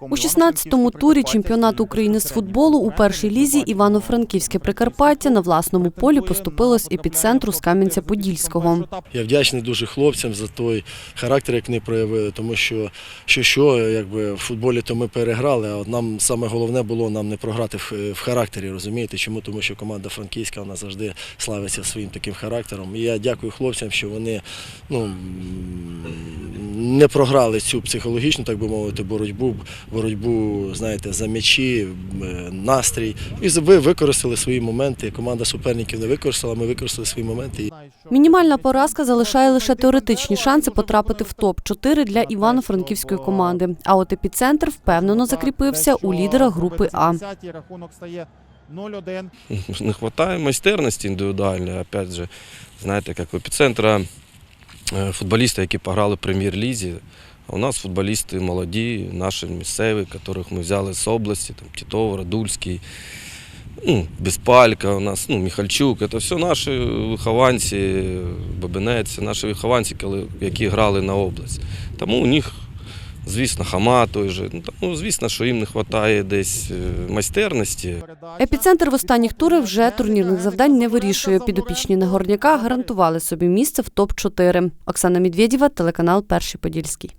У 16-му турі чемпіонату України з футболу у першій лізі Івано-Франківське Прикарпаття на власному полі поступилось епіцентру з Кам'янця-Подільського. Я вдячний дуже хлопцям за той характер, як вони проявили, тому що що, що якби в футболі то ми переграли, а от нам саме головне було нам не програти в, в характері, розумієте? Чому? Тому що команда франківська вона завжди славиться своїм таким характером. І я дякую хлопцям, що вони ну, не програли цю психологічну, так би мовити, боротьбу, боротьбу, знаєте, за м'ячі, настрій. І ви використали свої моменти. Команда суперників не використала, ми використали свої моменти. Мінімальна поразка залишає лише теоретичні шанси потрапити в топ-4 для Івано-Франківської команди. А от епіцентр впевнено закріпився у лідера групи А. Рахунок стає 0-1. не хватає майстерності індивідуальної. Опять же, знаєте, як у епіцентра е, футболісти, які пограли в прем'єр-лізі. У нас футболісти молоді, наші місцеві, яких ми взяли з області, там Тітов, Радульський, ну, Безпалька, у нас, ну, Міхальчук. Це все наші вихованці, Бабинець, наші вихованці, які грали на область. Тому у них, звісно, хама той же. Ну, звісно, що їм не вистачає десь е, майстерності. Епіцентр в останніх турах вже турнірних завдань не вирішує. Підопічні Нагорняка гарантували собі місце в топ-4. Оксана Медведєва, телеканал Перший Подільський.